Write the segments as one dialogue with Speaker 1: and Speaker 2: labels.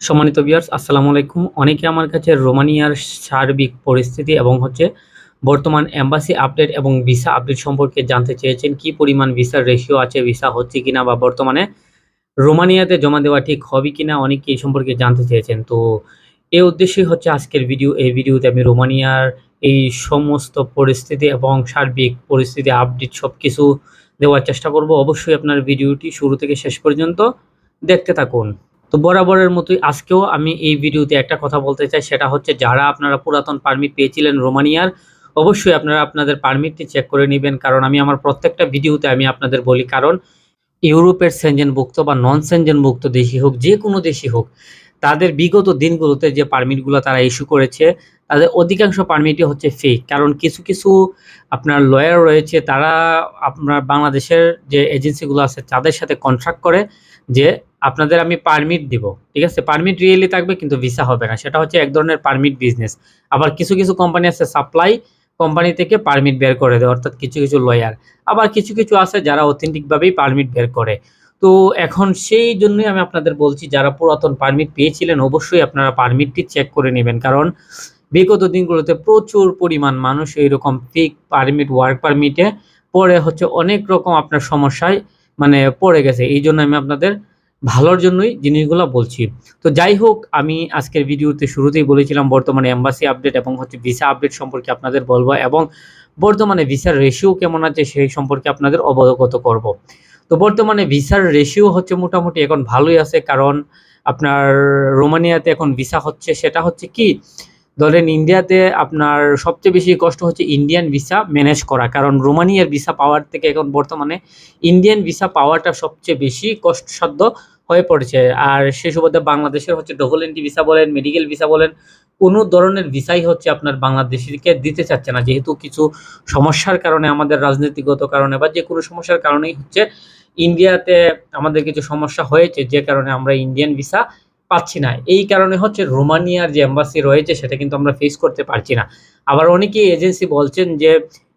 Speaker 1: সম্মানিত ভিউয়ার্স আসসালামু আলাইকুম। অনেকে আমার কাছে রোমানিয়ার সার্বিক পরিস্থিতি এবং হচ্ছে বর্তমান এম্বাসি আপডেট এবং ভিসা আপডেট সম্পর্কে জানতে চেয়েছেন। কি পরিমাণ ভিসার রেশিও আছে, ভিসা হচ্ছে কিনা বা বর্তমানে রোমানিয়াতে জমা দেওয়া ঠিক হবে কিনা, অনেকে এই সম্পর্কে জানতে চেয়েছেন। তো এই উদ্দেশ্যই হচ্ছে আজকের ভিডিও এই ভিডিওতে আমি রোমানিয়ার এই সমস্ত পরিস্থিতি এবং সার্বিক পরিস্থিতি আপডেট সব কিছু দেওয়ার চেষ্টা করব। অবশ্যই আপনার ভিডিওটি শুরু থেকে শেষ পর্যন্ত দেখতে থাকুন। তো বরাবরের মতোই আজকেও আমি এই ভিডিওতে একটা কথা বলতে চাই, সেটা হচ্ছে যারা আপনারা পুরাতন পারমিট পেয়েছিলেন রোমানিয়ার, অবশ্যই আপনারা আপনাদের পারমিটটি চেক করে নেবেন, কারণ আমি আমার প্রত্যেকটা ভিডিওতে আমি আপনাদের বলি, কারণ ইউরোপের সেনজেনভুক্ত বা নন সেনজেনভুক্ত দেশই হোক, যে কোনো দেশই হোক, তাদের বিগত দিনগুলোতে যে পারমিটগুলো তারা ইস্যু করেছে তাদের অধিকাংশ পারমিটই হচ্ছে ফেক কারণ কিছু কিছু আপনার লয়ার রয়েছে, তারা আপনার বাংলাদেশের যে এজেন্সিগুলো আছে, তাদের সাথে কন্ট্রাক্ট করে যে আপনাদের আমি পারমিট দিব, ঠিক আছে? পারমিট রিয়েলি থাকবে, কিন্তু ভিসা হবে না। সেটা হচ্ছে এক ধরনের পারমিট বিজনেস আবার কিছু কিছু কোম্পানি আছে সাপ্লাই কোম্পানি থেকে পারমিট বের করে দেয়, অর্থাৎ কিছু কিছু লয়ার আবার কিছু কিছু আছে, যারা অথেন্টিকভাবেই পারমিট বের করে। তো এখন সেই জন্যই আমি আপনাদের বলছি, যারা পুরাতন পারমিট পেয়েছিলেন, অবশ্যই আপনারা পারমিটটি চেক করে নেবেন। কারণ বিগত দিনগুলোতে প্রচুর পরিমাণ মানুষ এইরকম ফিক পারমিট ওয়ার্ক পারমিটে পরে হচ্ছে, অনেক রকম আপনার সমস্যায় মানে পড়ে গেছে। এই জন্য আমি আপনাদের ভালোর জন্যই জিনিসগুলো বলছি। তো যাই হোক, আমি আজকের ভিডিওতে শুরুতেই বলেছিলাম, বর্তমানে এম্বাসি আপডেট এবং হচ্ছে ভিসা আপডেট সম্পর্কে আপনাদের বলব এবং বর্তমানে ভিসার রেশিও কেমন আছে সেই সম্পর্কে আপনাদের অবগত করব। তো বর্তমানে ভিসার রেশিও হচ্ছে মোটামুটি এখন ভালোই আছে, কারণ আপনার রোমানিয়াতে এখন ভিসা হচ্ছে, সেটা হচ্ছে কি? ধরেন ইন্ডিয়াতে আপনার সবচেয়ে বেশি কষ্ট হচ্ছে ইন্ডিয়ান ভিসা ম্যানেজ করা। কারণ রোমানিয়ার ভিসা পাওয়ার থেকে এখন বর্তমানে ইন্ডিয়ান ভিসা পাওয়াটা সবচেয়ে বেশি কষ্টসাধ্য হয়ে পড়েছে। আর সে সুবাদে বাংলাদেশের হচ্ছে ডবল এন্ট্রি ভিসা বলেন মেডিকেল ভিসা বলেন, কোনো ধরনের ভিসাই হচ্ছে আপনার বাংলাদেশিকে দিতে চাচ্ছে না। যেহেতু কিছু সমস্যার কারণে, আমাদের রাজনীতিগত কারণে বা যে কোনো সমস্যার কারণেই হচ্ছে ইন্ডিয়াতে আমাদের কিছু সমস্যা হয়েছে, যে কারণে আমরা ইন্ডিয়ান ভিসা পাচ্ছি না। এই কারণে হচ্ছে রোমানিয়ার যে এম্বাসি রয়েছে সেটা কিন্তু আমরা ফেস করতে পারছি না। আবার অনেকেই এজেন্সি বলছেন যে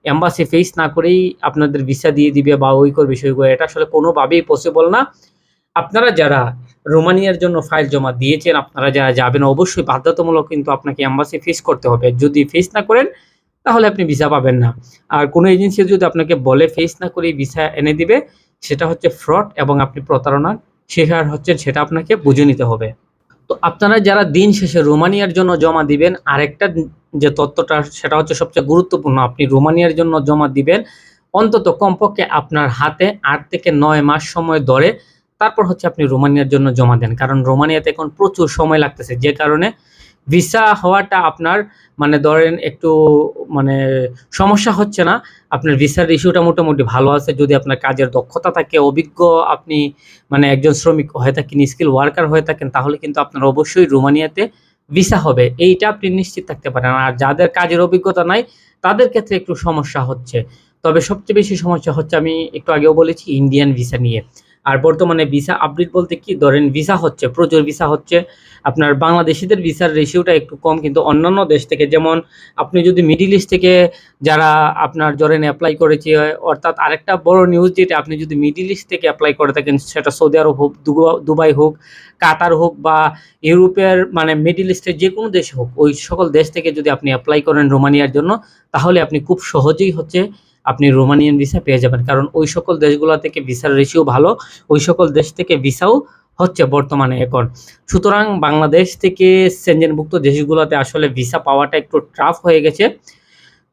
Speaker 1: এম্বাসি ফেস না করেই আপনাদের ভিসা দিয়ে দিবে বা ওই করবে, সই করবে। এটা আসলে কোনোভাবেই পসিবল না। আপনারা যারা রোমানিয়ার জন্য ফাইল জমা দিয়েছেন, আপনারা যারা যাবেন, অবশ্যই বাধ্যতামূলক কিন্তু আপনাকে এম্বাসি ফেস করতে হবে। যদি ফেস না করেন, তাহলে আপনি ভিসা পাবেন না। আর কোনো এজেন্সি যদি আপনাকে বলে ফেস না করেই ভিসা এনে দিবে, সেটা হচ্ছে ফ্রড এবং আপনি প্রতারণার শিকার হচ্ছে সেটা আপনাকে বুঝে নিতে হবে। তো আপনারা যারা দিন শেষে রোমানিয়ার জন্য জমা দিবেন, আরেকটা যে তত্ত্বটা সেটা হচ্ছে সবচেয়ে গুরুত্বপূর্ণ, আপনি রোমানিয়ার জন্য জমা দিবেন, অন্তত কমপক্ষে আপনার হাতে আট থেকে নয় মাস সময় ধরে তারপর হচ্ছে আপনি রোমানিয়ার জন্য জমা দেন। কারণ রোমানিয়াতে এখন প্রচুর সময় লাগতেছে, যে কারণে ভিসা হওয়াটা আপনার মানে ধরেন একটু মানে সমস্যা হচ্ছে না। আপনার ভিসার ইস্যুটা মোটামুটি ভালো আছে, যদি আপনার কাজের দক্ষতা থাকে, অভিজ্ঞ আপনি মানে একজন শ্রমিক হয়ে থাকেন স্কিল ওয়ার্কার হয়ে থাকেন, তাহলে কিন্তু আপনার অবশ্যই রোমানিয়াতে ভিসা হবে। এইটা আপনি নিশ্চিত থাকতে পারেন। আর যাদের কাজের অভিজ্ঞতা নাই, তাদের ক্ষেত্রে একটু সমস্যা হচ্ছে। তবে সবচেয়ে বেশি সমস্যা হচ্ছে, আমি একটু আগেও বলেছি ইন্ডিয়ান ভিসা নিয়ে। আর বর্তমানে ভিসা আপডেট বলতে কি, ধরেন ভিসা হচ্ছে, প্রচুর ভিসা হচ্ছে। আপনার বাংলাদেশিদের ভিসার রেশিওটা একটু কম, কিন্তু অন্যান্য দেশ থেকে যেমন আপনি যদি মিডিল ইস্ট থেকে যারা আপনার ধরেন অ্যাপ্লাই করেছে, অর্থাৎ আরেকটা বড় নিউজ যেটা, আপনি যদি মিডিল ইস্ট থেকে অ্যাপ্লাই করে থাকেন, সেটা সৌদি আরব হোক দুবাই হোক, কাতার হোক বা ইউরোপের মানে মিডিল ইস্টের যে কোনো দেশ হোক, ওই সকল দেশ থেকে যদি আপনি অ্যাপ্লাই করেন রোমানিয়ার জন্য, তাহলে আপনি খুব সহজেই হচ্ছে আপনি রোমানিয়ান ভিসা পেয়ে যাবেন। কারণ ওই সকল দেশগুলো থেকে ভিসার রেশিও ভালো, ওই সকল দেশ থেকে ভিসাও হচ্ছে বর্তমানে এখন সুতরাং বাংলাদেশ থেকে সেনজেনভুক্ত দেশগুলোতে আসলে ভিসা পাওয়াটা একটু টাফ হয়ে গেছে।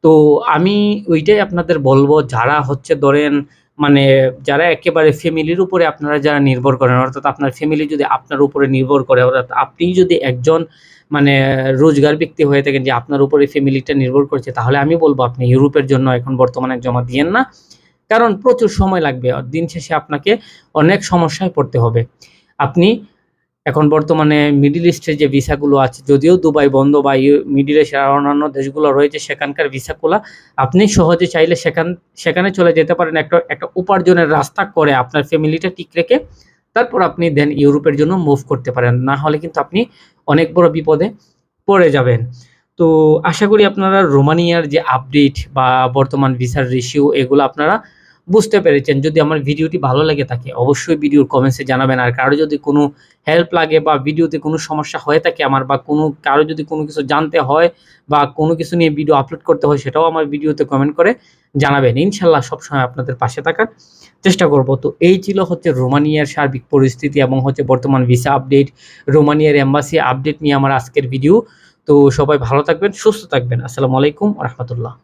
Speaker 1: তো আমি ওইটাই আপনাদের বলব, যারা হচ্ছে ধরেন মানে যারা একেবারে ফ্যামিলির উপরে আপনারা যারা নির্ভর করেন, অর্থাৎ আপনার ফ্যামিলি যদি আপনার উপরে নির্ভর করে, অর্থাৎ আপনি যদি একজন মানে রোজগার ব্যক্তি হয়ে থাকেন যে আপনার উপরে ফ্যামিলিটা নির্ভর করছে, তাহলে আমি বলব আপনি ইউরোপের জন্য এখন বর্তমানে জমা দিয়েন না। কারণ প্রচুর সময় লাগবে দিন শেষে আপনাকে অনেক সমস্যায় পড়তে হবে। আপনি এখন বর্তমানে মিডিল ইস্টের যে ভিসাগুলো আছে, যদিও দুবাই বন্ধ বা মিডিল ইস্টের অন্যান্য দেশগুলো রয়েছে, সেখানকার ভিসাগুলো, আপনি সহজে চাইলে সেখান, সেখানে চলে যেতে পারেন। একটা একটা উপার্জনের রাস্তা করে আপনার ফ্যামিলিটা ঠিক রেখে তারপর আপনি দেন ইউরোপের জন্য মুভ করতে পারেন। না হলে কিন্তু আপনি অনেক বড় বিপদে পড়ে যাবেন। তো আশা করি আপনারা রোমানিয়ার যে আপডেট বা বর্তমান ভিসার রেশিও এগুলো আপনারা বুঝতে পেরেছেন। যদি আমার ভিডিওটি ভালো লাগে থাকে, অবশ্যই ভিডিওর কমেন্টসে জানাবেন। আর কারও যদি কোনো হেল্প লাগে বা ভিডিওতে কোনো সমস্যা হয়ে থাকে আমার বা কোনো, কারও যদি কোনো কিছু জানতে হয় বা কোনো কিছু নিয়ে ভিডিও আপলোড করতে হয়, সেটাও আমার ভিডিওতে কমেন্ট করে জানাবেন। ইনশাল্লাহ সবসময় আপনাদের পাশে থাকার চেষ্টা করব। তো এই ছিল হচ্ছে রোমানিয়ার সার্বিক পরিস্থিতি এবং হচ্ছে বর্তমান ভিসা আপডেট রোমানিয়ার এম্বাসি আপডেট নিয়ে আমার আজকের ভিডিও তো সবাই ভালো থাকবেন, সুস্থ থাকবেন। আসসালামু আলাইকুম, রহমতুল্লাহ।